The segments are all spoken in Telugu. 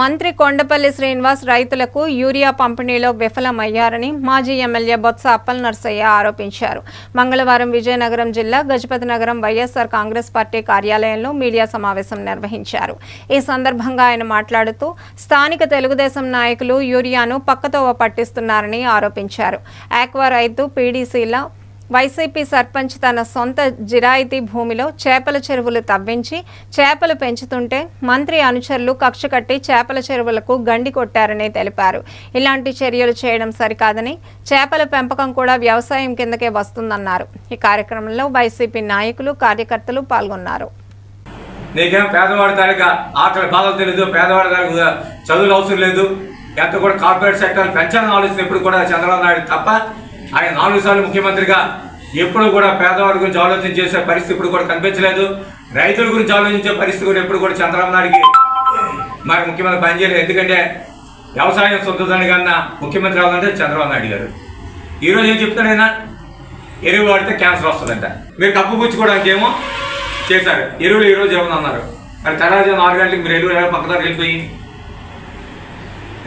మంత్రి కొండపల్లి శ్రీనివాస్ రైతులకు యూరియా పంపిణీలో విఫలమయ్యారని మాజీ ఎమ్మెల్యే బొత్స అప్పల్ నర్సయ్య ఆరోపించారు. మంగళవారం విజయనగరం జిల్లా గజపతి నగరం వైఎస్ఆర్ కాంగ్రెస్ పార్టీ కార్యాలయంలో మీడియా సమావేశం నిర్వహించారు. ఈ సందర్భంగా ఆయన మాట్లాడుతూ స్థానిక తెలుగుదేశం నాయకులు యూరియాను పక్కతోవ పట్టిస్తున్నారని ఆరోపించారు. ఆక్వా రైతు పీడీసీల వైసీపీ సర్పంచ్ తన సొంత జిరాయితీ భూమిలో చేపల చెరువులు తవ్వించి చేపలు పెంచుతుంటే మంత్రి అనుచరులు కక్ష కట్టి చేపల చెరువులకు గండి కొట్టారని తెలిపారు. ఇలాంటి చర్యలు చేయడం సరికాదని చేపల పెంపకం కూడా వ్యవసాయం కిందకే వస్తుందన్నారు. ఈ కార్యక్రమంలో వైసీపీ నాయకులు కార్యకర్తలు పాల్గొన్నారు. నీకేం పేదవాడి తాలూకా ఆకలి బాధలు తెలియదు పేదవాడి తాలూకా చదువులు అవసరం లేదు. ఎంత కూడా కార్పొరేట్ సెక్టర్ పెంచాలని ఆలోచన ఎప్పుడు కూడా చంద్రబాబు నాయుడు తప్ప ఆయన నాలుగు సార్లు ముఖ్యమంత్రిగా ఎప్పుడు కూడా పేదవాడి గురించి ఆలోచన చేసే పరిస్థితి ఇప్పుడు కూడా కనిపించలేదు. రైతుల గురించి ఆలోచించే పరిస్థితి కూడా ఎప్పుడు కూడా చంద్రబాబు నాయుడికి మరి ముఖ్యమంత్రి పనిచేయలేదు ఎందుకంటే వ్యవసాయం సొంతదండి కన్నా ముఖ్యమంత్రి అవ్వాలంటే చంద్రబాబు నాయుడు గారు. ఈరోజు ఏం చెప్తాడైనా ఎరువు వాడితే క్యాన్సర్ వస్తుందంట. మీరు కప్పు పుచ్చుకోవడానికి ఏమో చేశారు. ఎరువులు ఈరోజు ఏమన్నా అన్నారు? మరి తర్వాత నాలుగు గంటలకు మీరు ఎరువులు పక్కదారు వెళ్ళిపోయి?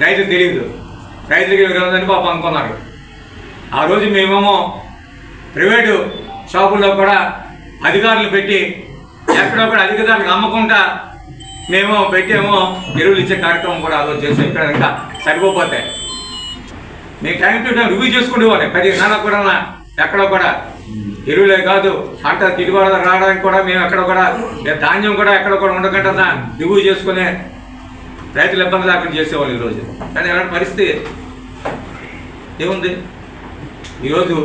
రైతులు తెలియదు రైతులకి ఇరవై పాపం అనుకున్నారు. ఆ రోజు మేమేమో ప్రైవేటు షాపుల్లో కూడా అధికారులు పెట్టి ఎక్కడొక్కడ అధికారులకు అమ్మకుండా మేము పెట్టేమో ఎరువులు ఇచ్చే కార్యక్రమం కూడా ఆ రోజు చేసాం ఇక్కడ ఇంకా సరిపోతే. మేము టైం టు టైం రివ్యూ చేసుకునేవాళ్ళే ప్రతి నెల కూడా ఎక్కడో కూడా ఎరువులే కాదు పంట దిగుబడి రావడానికి కూడా మేము ఎక్కడ కూడా ధాన్యం కూడా ఎక్కడ కూడా ఉండకుండా రివ్యూ చేసుకునే రైతులు ఇబ్బంది లేకుండా చేసేవాళ్ళు ఈరోజు కానీ ఎలాంటి పరిస్థితి? ఏముంది? ఈరోజు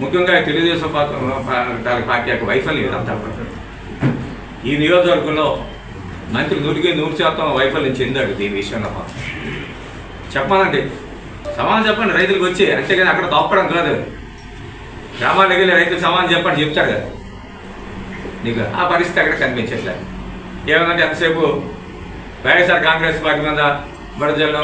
ముఖ్యంగా తెలుగుదేశం పార్టీ పార్టీ యొక్క వైఫల్యం ఇదంతా ఈ నియోజకవర్గంలో మంత్రి నూటికి నూరు శాతం వైఫల్యం చెందాడు దీని విషయంలో చెప్పాలండి సమానం చెప్పండి రైతులకు వచ్చి అంతేగాని అక్కడ తప్పడం కాదు. గ్రామాలకు వెళ్ళి రైతులు సమానం చెప్పండి చెప్తారు కదా. నీకు ఆ పరిస్థితి అక్కడ కనిపించట్లేదు. ఏమన్నా ఎంతసేపు వైఎస్ఆర్ కాంగ్రెస్ పార్టీ మీద బడజల్లో